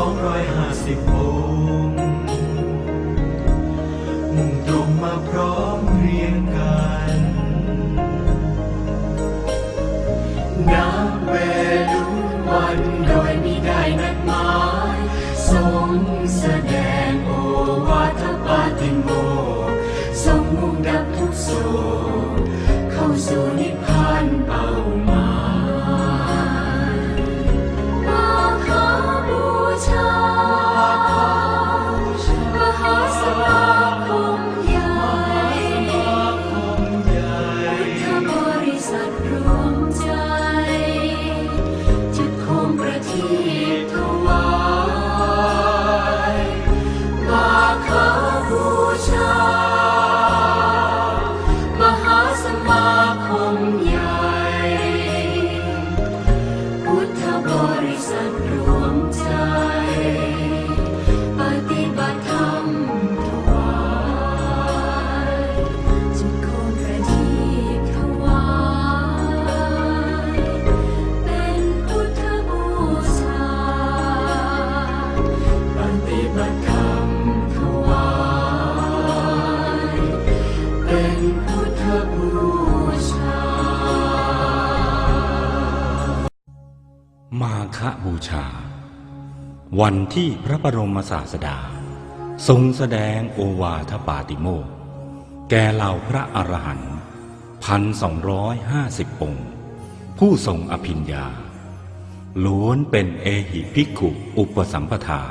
องร้อยห้าสิบองค์มุ่งตรงมาพร้อมเรียงกันนับ มาฆบูชา วันที่พระบรมศาสดา ทรงแสดงโอวาทปาติโมกแก่เหล่าพระอรหันต์พันสองร้อยห้าสิบองค์ ผู้ทรงอภิญญาล้วนเป็นเอหิภิกขุอุปสัมปทา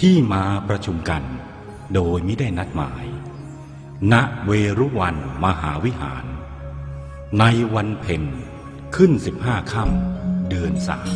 ที่มาประชุมกัน โดยไม่ได้นัดหมาย ณเวรุวันมหาวิหาร ในวันเพ็ญขึ้นสิบห้าค่ำเดือนสาม